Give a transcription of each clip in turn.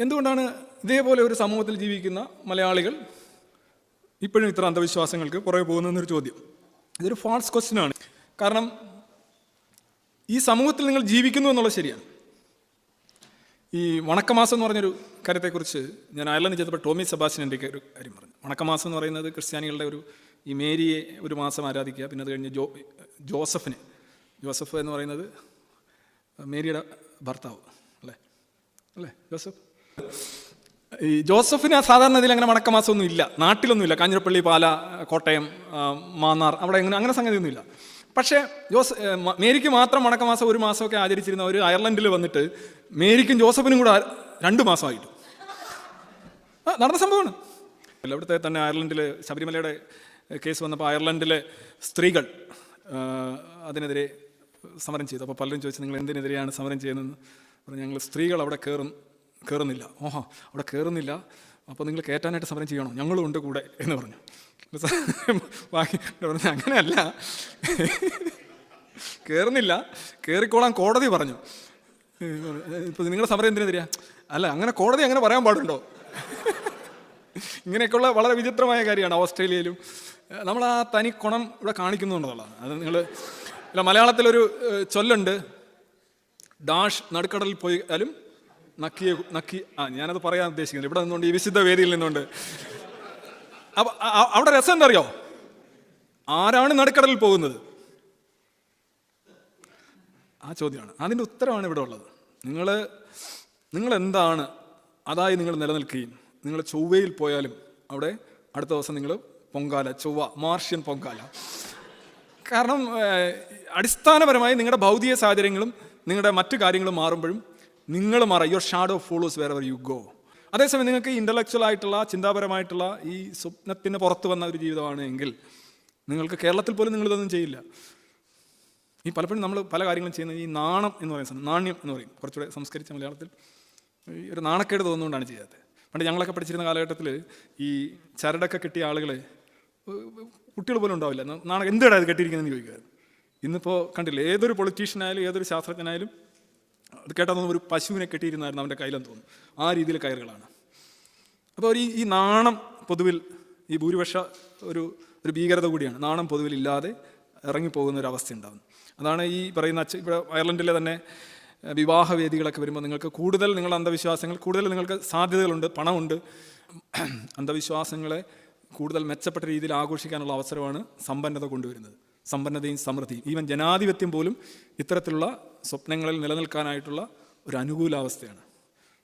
എന്തുകൊണ്ടാണ് ഇതേപോലെ ഒരു സമൂഹത്തിൽ ജീവിക്കുന്ന മലയാളികൾ ഇപ്പോഴും ഇത്ര അന്ധവിശ്വാസങ്ങൾക്ക് പുറകെ പോകുന്നതെന്നൊരു ചോദ്യം? ഇതൊരു ഫാൾസ് ക്വസ്റ്റ്യൻ ആണ്. കാരണം ഈ സമൂഹത്തിൽ നിങ്ങൾ ജീവിക്കുന്നു എന്നുള്ളത് ശരിയാണ്. ഈ വണക്കമാസം എന്ന് പറഞ്ഞൊരു കാര്യത്തെക്കുറിച്ച് ഞാൻ അയർലൻഡ് ചെയ്തപ്പോൾ ടോമി സെബാസ്റ്റ്യൻ ഒരു കാര്യം പറഞ്ഞു. വണക്കമാസം എന്ന് പറയുന്നത് ക്രിസ്ത്യാനികളുടെ ഒരു ഈ മേരിയെ ഒരു മാസം ആരാധിക്കുക പിന്നെ അത് കഴിഞ്ഞ് ജോ ജോസഫിന്. ജോസഫ് എന്ന് പറയുന്നത് മേരിയുടെ ഭർത്താവ് അല്ലേ? അല്ലേ ജോസഫ്? ഈ ജോസഫിന് സാധാരണ ഇതിൽ അങ്ങനെ മണക്കമാസമൊന്നും ഇല്ല. നാട്ടിലൊന്നുമില്ല കാഞ്ഞിരപ്പള്ളി പാല കോട്ടയം മാന്നാർ അവിടെ അങ്ങനെ അങ്ങനെ സംഗതിയൊന്നുമില്ല. പക്ഷേ ജോസ് മേരിക്ക് മാത്രം മണക്കമാസം ഒരു മാസമൊക്കെ ആചരിച്ചിരുന്ന ഒരു അയർലൻഡിൽ വന്നിട്ട് മേരിക്കും ജോസഫിനും കൂടെ രണ്ട് മാസമായിട്ട്. നടന്ന സംഭവമാണ്. അല്ല, ഇവിടുത്തെ തന്നെ അയർലൻഡിൽ ശബരിമലയുടെ കേസ് വന്നപ്പോൾ അയർലൻഡിലെ സ്ത്രീകൾ അതിനെതിരെ സമരം ചെയ്തു. അപ്പോൾ പലരും ചോദിച്ചു നിങ്ങൾ എന്തിനെതിരെയാണ് സമരം ചെയ്യുന്നതെന്ന്? പറഞ്ഞു ഞങ്ങൾ സ്ത്രീകൾ അവിടെ കയറും. കയറുന്നില്ല ഓഹോ അവിടെ കയറുന്നില്ല അപ്പോൾ നിങ്ങൾ കയറ്റാനായിട്ട് സമരം ചെയ്യണോ? ഞങ്ങളും ഉണ്ട് കൂടെ എന്ന് പറഞ്ഞു. ബാക്കി പറഞ്ഞു അങ്ങനെയല്ല. കയറുന്നില്ല കയറിക്കോളാൻ കോടതി പറഞ്ഞു. ഇപ്പോൾ നിങ്ങളുടെ സമരം എന്തിനെതിരെയാ അല്ല അങ്ങനെ കോടതി അങ്ങനെ പറയാൻ പാടുണ്ടോ? ഇങ്ങനെയൊക്കെയുള്ള വളരെ വിചിത്രമായ കാര്യമാണ് ഓസ്ട്രേലിയയിലും. നമ്മൾ ആ തനി കുണം ഇവിടെ കാണിക്കുന്നു എന്നുള്ളതാണ്. അത് നിങ്ങൾ അല്ല മലയാളത്തിലൊരു ചൊല്ലുണ്ട്. ഡാഷ് നടുക്കടലിൽ പോയാലും നക്കിയ നക്കി ആ ഞാനത് പറയാൻ ഉദ്ദേശിക്കുന്നത് ഇവിടെ നിന്നുകൊണ്ട് ഈ വിശുദ്ധ വേദിയിൽ നിന്നുകൊണ്ട്. അപ്പൊ അവിടെ രസം എന്തറിയോ ആരാണ് നടുക്കടലിൽ പോകുന്നത്? ആ ചോദ്യമാണ്. അതിന്റെ ഉത്തരമാണ് ഇവിടെ ഉള്ളത്. നിങ്ങൾ നിങ്ങൾ എന്താണ് അതായി നിങ്ങൾ നിലനിൽക്കുകയും നിങ്ങൾ ചൊവ്വയിൽ പോയാലും അവിടെ അടുത്ത ദിവസം നിങ്ങൾ പൊങ്കാല ചൊവ്വ മാർഷ്യൻ പൊങ്കാല. കാരണം അടിസ്ഥാനപരമായി നിങ്ങളുടെ ഭൗതിക സാഹചര്യങ്ങളും നിങ്ങളുടെ മറ്റു കാര്യങ്ങളും മാറുമ്പോഴും നിങ്ങൾ മാറാം. Your shadow follows wherever you go അതേസമയം നിങ്ങൾക്ക് ഇന്റലക്ച്വൽ ആയിട്ടുള്ള ചിന്താപരമായിട്ടുള്ള ഈ സ്വപ്നത്തിന് പുറത്ത് വന്ന ഒരു ജീവിതമാണ് എങ്കിൽ നിങ്ങൾക്ക് കേരളത്തിൽ പോലും നിങ്ങളിതൊന്നും ചെയ്യില്ല. ഈ പലപ്പോഴും നമ്മൾ പല കാര്യങ്ങളും ചെയ്യുന്നത് ഈ നാണം എന്ന് പറയുന്ന നാണ്യം എന്ന് പറയും. കുറച്ചുകൂടെ സംസ്കരിച്ച മലയാളത്തിൽ ഈ ഒരു നാണക്കേട് തോന്നുകൊണ്ടാണ് ചെയ്യാത്തത്. പണ്ട് ഞങ്ങളൊക്കെ പഠിച്ചിരുന്ന കാലഘട്ടത്തിൽ ഈ ചരടൊക്കെ കിട്ടിയ ആളുകളെ കുട്ടികൾ പോലും ഉണ്ടാവില്ല. നാണ എന്തിടാ ഇത് കെട്ടിയിരിക്കുന്നതെന്ന് ചോദിക്കുക ഇന്നിപ്പോൾ കണ്ടില്ല ഏതൊരു പൊളിറ്റീഷ്യനായാലും ഏതൊരു ശാസ്ത്രജ്ഞനായാലും അത് കേട്ടാൽ ഒരു പശുവിനെ കെട്ടിയിരുന്നായിരുന്നു അവന്റെ കയ്യിലെന്ന് തോന്നുന്നു. ആ രീതിയിൽ കയറുകളാണ്. അപ്പോൾ ഒരു ഈ നാണം പൊതുവിൽ ഈ ഭൂരിപക്ഷ ഒരു ഒരു ഭീകരത കൂടിയാണ്. നാണം പൊതുവിൽ ഇല്ലാതെ ഇറങ്ങിപ്പോകുന്ന ഒരു അവസ്ഥ ഉണ്ടാകുന്നു അതാണ് ഈ പറയുന്ന അച്ഛ ഇവിടെ അയർലൻഡിലെ തന്നെ വിവാഹ വിവാഹവേദികളൊക്കെ വരുമ്പോൾ നിങ്ങൾക്ക് കൂടുതൽ നിങ്ങളുടെ അന്ധവിശ്വാസങ്ങൾ കൂടുതൽ നിങ്ങൾക്ക് സാധ്യതകളുണ്ട് പണമുണ്ട്. അന്ധവിശ്വാസങ്ങളെ കൂടുതൽ മെച്ചപ്പെട്ട രീതിയിൽ ആഘോഷിക്കാനുള്ള അവസരമാണ് സമ്പന്നത കൊണ്ടുവരുന്നത്. സമ്പന്നതയും സമൃദ്ധിയും. ഈവൻ ജനാധിപത്യം പോലും ഇത്തരത്തിലുള്ള സ്വപ്നങ്ങളിൽ നിലനിൽക്കാനായിട്ടുള്ള ഒരു അനുകൂലാവസ്ഥയാണ്.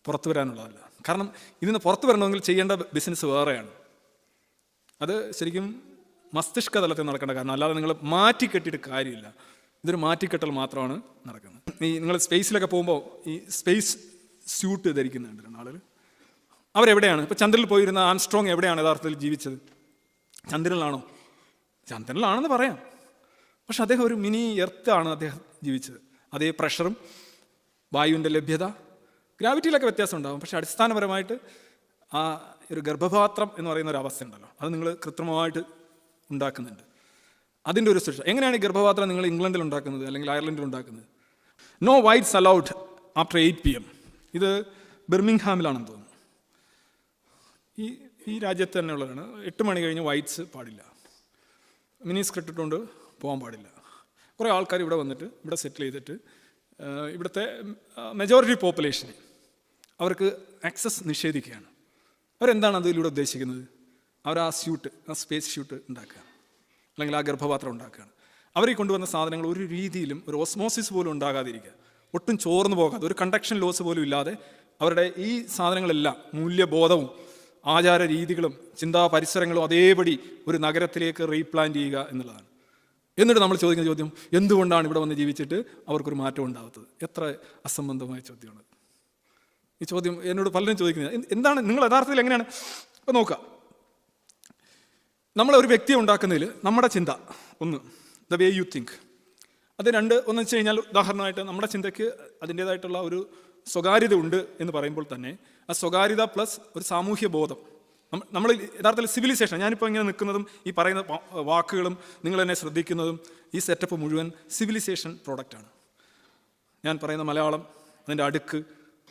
പുറത്തു വരാനുള്ളതല്ല. കാരണം ഇതിന് പുറത്തു വരണമെങ്കിൽ ചെയ്യേണ്ട ബിസിനസ് വേറെയാണ്. അത് ശരിക്കും മസ്തിഷ്ക തലത്തിൽ നടക്കേണ്ട കാരണം അല്ലാതെ നിങ്ങൾ മാറ്റിക്കെട്ടിയിട്ട് കാര്യമില്ല. ഇതൊരു മാറ്റിക്കെട്ടൽ മാത്രമാണ് നടക്കുന്നത്. ഈ നിങ്ങൾ സ്പേസിലൊക്കെ പോകുമ്പോൾ ഈ സ്പേസ് സ്യൂട്ട് ധരിക്കുന്നുണ്ട് രണ്ടാളുകൾ അവരെവിടെയാണ്? ഇപ്പോൾ ചന്ദ്രനിൽ പോയിരുന്ന ആൻസ്ട്രോങ് എവിടെയാണ് യഥാർത്ഥത്തിൽ ജീവിച്ചത്? ചന്ദ്രനിലാണോ? ചന്ദ്രനിലാണെന്ന് പറയാം. പക്ഷെ അദ്ദേഹം ഒരു മിനി എർത്താണ് അദ്ദേഹം ജീവിച്ചത്. അതേ പ്രഷറും വായുവിന്റെ ലഭ്യത ഗ്രാവിറ്റിയിലൊക്കെ വ്യത്യാസം ഉണ്ടാകും പക്ഷെ അടിസ്ഥാനപരമായിട്ട് ആ ഒരു ഗർഭപാത്രം എന്ന് പറയുന്ന ഒരു അവസ്ഥ ഉണ്ടല്ലോ. അത് നിങ്ങൾ കൃത്രിമമായിട്ട് ഉണ്ടാക്കുന്നുണ്ട്. അതിന്റെ ഒരു സുരക്ഷ. എങ്ങനെയാണ് ഈ ഗർഭപാത്രം നിങ്ങൾ ഇംഗ്ലണ്ടിൽ ഉണ്ടാക്കുന്നത് അല്ലെങ്കിൽ അയർലൻഡിൽ ഉണ്ടാക്കുന്നത്? No whites allowed after eight P M ഇത് ബിർമിംഗ്ഹാമിലാണെന്ന് തോന്നുന്നു. ഈ ഈ രാജ്യത്ത് തന്നെ ഉള്ളതാണ് എട്ട് മണി കഴിഞ്ഞ് വൈറ്റ്സ് പാടില്ല. മിനി സ്ക്രിപ്റ്റ് ഇട്ടുകൊണ്ട് പോകാൻ പാടില്ല. കുറേ ആൾക്കാർ ഇവിടെ വന്നിട്ട് ഇവിടെ സെറ്റിൽ ചെയ്തിട്ട് ഇവിടുത്തെ മെജോറിറ്റി പോപ്പുലേഷന് അവർക്ക് ആക്സസ് നിഷേധിക്കുകയാണ്. അവരെന്താണ് അതിലൂടെ ഉദ്ദേശിക്കുന്നത്? അവർ ആ സ്യൂട്ട് ആ സ്പേസ് ഷ്യൂട്ട് ഉണ്ടാക്കുക അല്ലെങ്കിൽ ആ ഗർഭപാത്രം ഉണ്ടാക്കുകയാണ്. അവർ ഈ കൊണ്ടുവന്ന സാധനങ്ങൾ ഒരു രീതിയിലും ഒരു ഓസ്മോസിസ് പോലും ഉണ്ടാകാതിരിക്കുക. ഒട്ടും ചോർന്നു പോകാതെ ഒരു കണ്ടക്ഷൻ ലോസ് പോലും ഇല്ലാതെ അവരുടെ ഈ സാധനങ്ങളെല്ലാം മൂല്യബോധവും ആചാര രീതികളും ചിന്താ പരിസരങ്ങളും അതേപടി ഒരു നഗരത്തിലേക്ക് റീപ്ലാന്റ് ചെയ്യുക എന്നുള്ളതാണ്. എന്നിട്ട് നമ്മൾ ചോദിക്കുന്ന ചോദ്യം എന്തുകൊണ്ടാണ് ഇവിടെ വന്ന് ജീവിച്ചിട്ട് അവർക്കൊരു മാറ്റം ഉണ്ടാവാത്തത്? എത്ര അസംബന്ധമായ ചോദ്യമാണ്. ഈ ചോദ്യം എന്നോട് പലരും ചോദിക്കുന്നത് എന്താണ് നിങ്ങൾ യഥാർത്ഥത്തിൽ എങ്ങനെയാണ്? ഇപ്പം നോക്കാം നമ്മളെ ഒരു വ്യക്തിയെ ഉണ്ടാക്കുന്നതിൽ നമ്മുടെ ചിന്ത ഒന്ന് ദ വേ യു തിങ്ക് അത് രണ്ട് ഒന്ന് വെച്ച് കഴിഞ്ഞാൽ ഉദാഹരണമായിട്ട് നമ്മുടെ ചിന്തയ്ക്ക് അതിന്റേതായിട്ടുള്ള ഒരു സ്വകാര്യത ഉണ്ട് എന്ന് പറയുമ്പോൾ തന്നെ ആ സ്വകാര്യത പ്ലസ് ഒരു സാമൂഹ്യ ബോധം നമ്മൾ യഥാർത്ഥത്തിൽ സിവിലൈസേഷൻ ഞാനിപ്പോൾ ഇങ്ങനെ നിൽക്കുന്നതും ഈ പറയുന്ന വാക്കുകളും നിങ്ങൾ എന്നെ ശ്രദ്ധിക്കുന്നതും ഈ സെറ്റപ്പ് മുഴുവൻ സിവിലൈസേഷൻ പ്രോഡക്റ്റാണ് ഞാൻ പറയുന്ന മലയാളം അതിന്റെ അടുക്ക്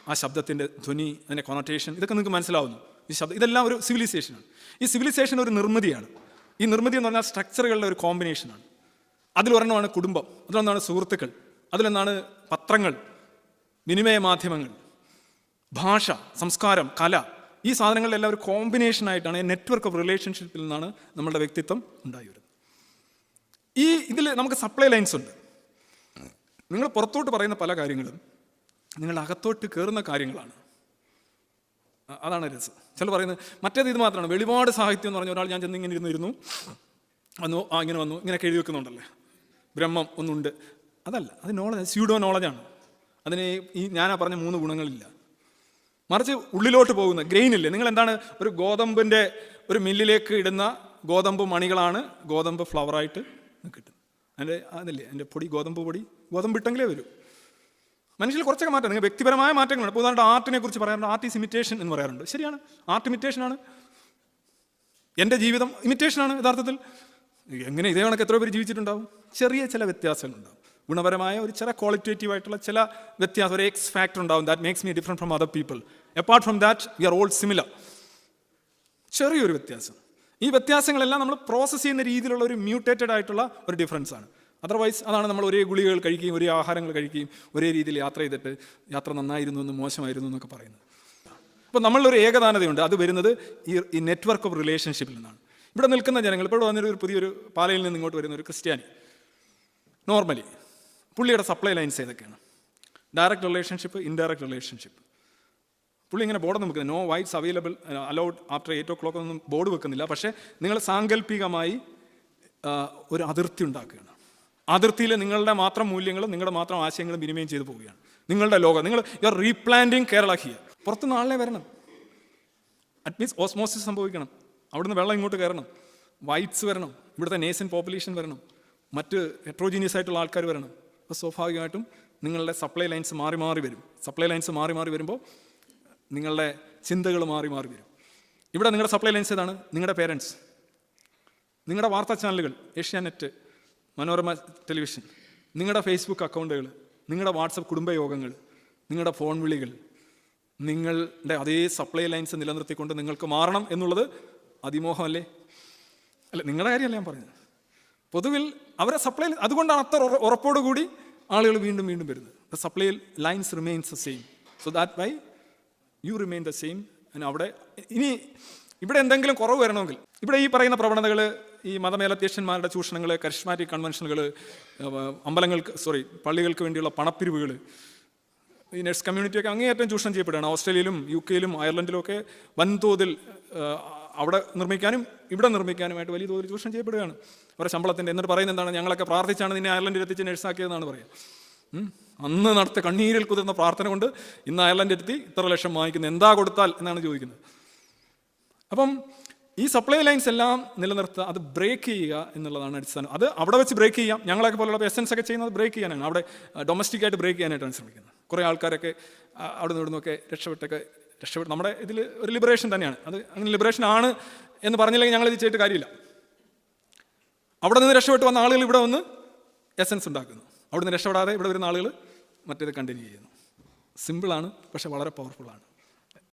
ആ ശബ്ദത്തിന്റെ ധ്വനി അതിന്റെ കൊണോട്ടേഷൻ ഇതൊക്കെ നിങ്ങൾക്ക് മനസ്സിലാവുന്നു. ഈ ശബ്ദം ഇതെല്ലാം ഒരു സിവിലൈസേഷനാണ് ഈ സിവിലൈസേഷൻ ഒരു നിർമ്മിതിയാണ്. ഈ നിർമ്മിതി എന്ന് പറഞ്ഞാൽ സ്ട്രക്ചറുകളുടെ ഒരു കോമ്പിനേഷനാണ് അതിലൊരെണ്ണമാണ് കുടുംബം അതിലൊന്നാണ് സുഹൃത്തുക്കൾ അതിലൊന്നാണ് പത്രങ്ങൾ വിനിമയ മാധ്യമങ്ങൾ ഭാഷ സംസ്കാരം കല ഈ സാധനങ്ങളിലെല്ലാം ഒരു കോമ്പിനേഷൻ ആയിട്ടാണ് നെറ്റ്വർക്ക് ഓഫ് റിലേഷൻഷിപ്പിൽ നിന്നാണ് നമ്മുടെ വ്യക്തിത്വം ഉണ്ടായി വരുന്നത്. ഈ ഇതിൽ നമുക്ക് സപ്ലൈ ലൈൻസ് ഉണ്ട്. നിങ്ങൾ പുറത്തോട്ട് പറയുന്ന പല കാര്യങ്ങളും നിങ്ങൾ അകത്തോട്ട് കയറുന്ന കാര്യങ്ങളാണ്. അതാണ് രസം. ചില പറയുന്നത് മറ്റേത് ഇത് മാത്രമാണ്. വെളിപാട് സാഹിത്യം എന്ന് പറഞ്ഞ ഒരാൾ ഞാൻ ചെന്ന് ഇങ്ങനെ ഇരുന്നിരുന്നു വന്നു ആ ഇങ്ങനെ വന്നു ഇങ്ങനെ എഴുതി വെക്കുന്നുണ്ടല്ലേ? ബ്രഹ്മം ഒന്നുണ്ട്. അതല്ല അത് നോളജ് സ്യൂഡോ നോളജാണ് അതിന് ഈ ഞാനാ പറഞ്ഞ മൂന്ന് ഗുണങ്ങളില്ല. മറിച്ച് ഉള്ളിലോട്ട് പോകുന്ന ഗ്രെയിൻ ഇല്ലേ? നിങ്ങൾ എന്താണ് ഒരു ഗോതമ്പിന്റെ ഒരു മില്ലിലേക്ക് ഇടുന്ന ഗോതമ്പ് മണികളാണ് ഗോതമ്പ് ഫ്ലവറായിട്ട് കിട്ടുന്നത്. അതിന്റെ അതില്ലേ? എന്റെ പൊടി ഗോതമ്പ് പൊടി ഗോതമ്പ് ഇട്ടെങ്കിലേ വരൂ. മനുഷ്യൽ കുറച്ചൊക്കെ മാറ്റം. നിങ്ങൾ വ്യക്തിപരമായ മാറ്റങ്ങളുണ്ട്. ഇപ്പോൾ ആർട്ടിനെ കുറിച്ച് പറയാറുണ്ട്. ആർട്ട് ഈസ് ഇമിറ്റേഷൻ എന്ന് പറയാറുണ്ട്. ശരിയാണ്. ആർട്ട് ഇമിറ്റേഷനാണ് എന്റെ ജീവിതം ഇമിറ്റേഷനാണ് യഥാർത്ഥത്തിൽ. എങ്ങനെ ഇതേ കണക്ക് എത്ര പേര് ജീവിച്ചിട്ടുണ്ടാവും. ചെറിയ ചില വ്യത്യാസങ്ങളുണ്ടാവും. ഗുണപരമായ ഒരു ചില ക്വാളിറ്റേറ്റീവ് ആയിട്ടുള്ള ചില വ്യത്യാസം ഒരു എക്സ് ഫാക്ടർ ഉണ്ടാവും. That makes me different from other people apart from that we are all similar ചെറിയൊരു വ്യത്യാസം. ഈ വ്യത്യാസങ്ങളെല്ലാം നമ്മൾ പ്രോസസ്സ് ചെയ്യുന്ന രീതിയിലുള്ള ഒരു മ്യൂട്ടേറ്റഡ് ആയിട്ടുള്ള ഒരു ഡിഫറൻസ് ആണ്. അതർവൈസ് അതാണ് നമ്മൾ ഒരേ ഗുളികകൾ കഴിക്കുകയും ഒരേ ആഹാരങ്ങൾ കഴിക്കുകയും ഒരേ രീതിയിൽ യാത്ര ചെയ്തിട്ട് യാത്ര നന്നായിരുന്നു എന്ന് മോശമായിരുന്നു എന്നൊക്കെ പറയുന്നത്. അപ്പോൾ നമ്മളൊരു ഏകദാനതയുണ്ട് അത് വരുന്നത് ഈ നെറ്റ്വർക്ക് ഓഫ് റിലേഷൻഷിപ്പിൽ നിന്നാണ്. ഇവിടെ നിൽക്കുന്ന ജനങ്ങൾ ഇപ്പോൾ വന്നൊരു പുതിയൊരു പാലയിൽ നിന്ന് ഇങ്ങോട്ട് വരുന്ന ഒരു ക്രിസ്ത്യാനി. നോർമലി പുള്ളിയുടെ സപ്ലൈ ലൈൻസ് ഏതൊക്കെയാണ്? ഡയറക്റ്റ് റിലേഷൻഷിപ്പ് ഇൻഡയറക്റ്റ് റിലേഷൻഷിപ്പ് പുള്ളി ഇങ്ങനെ ബോർഡ് നമുക്ക് no whites available allowed after eight o'clock ഒന്നും ബോർഡ് വെക്കുന്നില്ല. പക്ഷേ നിങ്ങൾ സാങ്കല്പികമായി ഒരു അതിർത്തി ഉണ്ടാക്കുകയാണ്. അതിർത്തിയിൽ നിങ്ങളുടെ മാത്രം മൂല്യങ്ങളും നിങ്ങളുടെ മാത്രം ആശയങ്ങളും വിനിമയം ചെയ്തു പോവുകയാണ്. നിങ്ങളുടെ ലോകം. നിങ്ങൾ you are replanting Kerala here പുറത്തുനിന്ന് ആളിനെ വരണം. അറ്റ് മീൻസ് ഓസ്മോസിസ് സംഭവിക്കണം. അവിടുന്ന് വെള്ളം ഇങ്ങോട്ട് കയറണം. വൈറ്റ്സ് വരണം. ഇവിടുത്തെ നേസൻ പോപ്പുലേഷൻ വരണം. മറ്റ് ഹെട്രോജീനിയസ് ആയിട്ടുള്ള ആൾക്കാർ വരണം. അപ്പോൾ സ്വാഭാവികമായിട്ടും നിങ്ങളുടെ സപ്ലൈ ലൈൻസ് മാറി മാറി വരും. സപ്ലൈ ലൈൻസ് മാറി മാറി വരുമ്പോൾ നിങ്ങളുടെ ചിന്തകൾ മാറി മാറി വരും. ഇവിടെ നിങ്ങളുടെ സപ്ലൈ ലൈൻസ് ഏതാണ്? നിങ്ങളുടെ പേരൻസ് നിങ്ങളുടെ വാർത്താ ചാനലുകൾ ഏഷ്യാനെറ്റ് മനോരമ ടെലിവിഷൻ നിങ്ങളുടെ ഫേസ്ബുക്ക് അക്കൗണ്ടുകൾ നിങ്ങളുടെ വാട്സപ്പ് കുടുംബയോഗങ്ങൾ നിങ്ങളുടെ ഫോൺ വിളികൾ നിങ്ങളുടെ അതേ സപ്ലൈ ലൈൻസ് നിലനിർത്തിക്കൊണ്ട് നിങ്ങൾക്ക് മാറണം എന്നുള്ളത് അതിമോഹമല്ലേ? അല്ല നിങ്ങളുടെ കാര്യമല്ല ഞാൻ പറഞ്ഞത്. പൊതുവിൽ അവരെ സപ്ലൈ അതുകൊണ്ടാണ് അത്ര ഉറ- ഉറപ്പോടുകൂടി ആളുകൾ വീണ്ടും വീണ്ടും വരുന്നത്. The supply lines remains the same so that why you remain the same അവിടെ ഇനി ഇവിടെ എന്തെങ്കിലും കുറവ് വരണമെങ്കിൽ ഇവിടെ ഈ പറയുന്ന പ്രവണതകൾ ഈ മതമേലധ്യക്ഷന്മാരുടെ ചൂഷണങ്ങൾ കരിഷ്മാറ്റിക് കൺവെൻഷനുകൾ അമ്പലങ്ങൾക്ക് സോറി പള്ളികൾക്ക് വേണ്ടിയുള്ള പണപ്പിരിവുകൾ ഈ നഴ്സ് കമ്മ്യൂണിറ്റിയൊക്കെ അങ്ങേയറ്റം ചൂഷണം ചെയ്യപ്പെടുകയാണ്. ഓസ്ട്രേലിയയിലും യു കെയിലും അയർലൻഡിലും ഒക്കെ വൻതോതിൽ അവിടെ നിർമ്മിക്കാനും ഇവിടെ നിർമ്മിക്കാനുമായിട്ട് വലിയ തോതിൽ ചൂഷണം ചെയ്യപ്പെടുകയാണ്. അവരുടെ ശമ്പളത്തിന്റെ എന്നിട്ട് പറയുന്നത് എന്താണ്? ഞങ്ങളൊക്കെ പ്രാർത്ഥിച്ചാണ് നിന്നെ അയർലൻഡിൽ എത്തിച്ച് നഴ്സാക്കിയതെന്നാണ് പറയുക. അന്ന് നടത്തിയ കണ്ണീരിൽ കുതിർന്ന പ്രാർത്ഥന കൊണ്ട് ഇന്ന് അയർലൻഡ് എത്തി ഇത്ര ലക്ഷം വാങ്ങിക്കുന്നത് എന്താ കൊടുത്താൽ? എന്നാണ് ചോദിക്കുന്നത്. അപ്പം ഈ സപ്ലൈ ലൈൻസ് എല്ലാം നിലനിർത്തുക അത് ബ്രേക്ക് ചെയ്യുക എന്നുള്ളതാണ് അടിസ്ഥാനം. അത് അവിടെ വെച്ച് ബ്രേക്ക് ചെയ്യാം. ഞങ്ങളൊക്കെ പോലുള്ള എസൻസ് ഒക്കെ ചെയ്യുന്നത് ബ്രേക്ക് ചെയ്യാനാണ്. അവിടെ ഡൊമസ്റ്റിക്കായിട്ട് ബ്രേക്ക് ചെയ്യാനായിട്ടാണ് ശ്രമിക്കുന്നത്. കുറേ ആൾക്കാരൊക്കെ അവിടെ നിന്ന് ഇവിടുന്നൊക്കെ രക്ഷപ്പെട്ടൊക്കെ രക്ഷപ്പെട്ട് നമ്മുടെ ഇതിൽ ഒരു ലിബറേഷൻ തന്നെയാണ്. അത് അങ്ങനെ ലിബറേഷൻ ആണ് എന്ന് പറഞ്ഞില്ലെങ്കിൽ ഞങ്ങൾ ഇത് ചെയ്തിട്ട് കാര്യമില്ല. അവിടെ നിന്ന് രക്ഷപ്പെട്ട് വന്ന ആളുകൾ ഇവിടെ വന്ന് എസൻസ് ഉണ്ടാക്കുന്നു. അവിടെ നിന്ന് രക്ഷപ്പെടാതെ ഇവിടെ വരുന്ന ആളുകൾ മറ്റേത് കണ്ടിന്യൂ ചെയ്യുന്നു. സിമ്പിളാണ് പക്ഷേ വളരെ പവർഫുള്ളാണ്